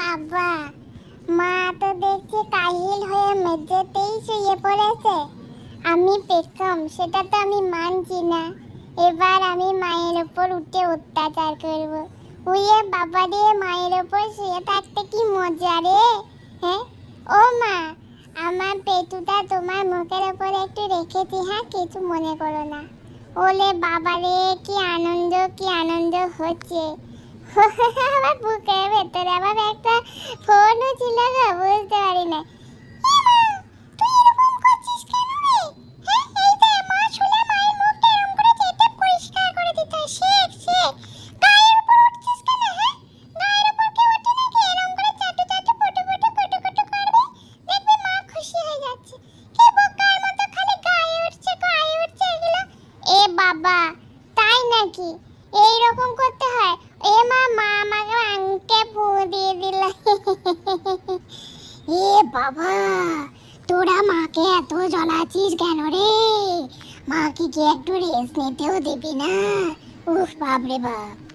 বাবা। মা তো দেখছি কাহিল হয়ে মেঝেতেই শুয়ে পড়েছে। আমি পেখম সেটা তো আমি মানছি না। এবার আমি মায়ের ওপর উঠে অত্যাচার করব। উইয়ে বাবা রে মায়ের ওপর শুয়ে থাকতে কি মজা রে? হ্যাঁ ও মা, আমার পেটুটা তোমার মুখের ওপর একটু রেখেছি হ্যাঁ? কিছু মনে করো না। ওলে বাবা রে কি আনন্দ কি আনন্দ হচ্ছে। আমার বুকের ভেতরে আবার একটা ফোনও ছিল গো বুঝতে পারি না? হ্যাঁ, এই হয়। এ বাবা তাই নাকি? এইরকম করতে হয়। এ বাবা, তোরা মাকে এত জ্বলাচ্ছিস কেন রে? মাকে কি একটু রেস্ট নিতেও দিবি না? উফ, বাপরে বাপ।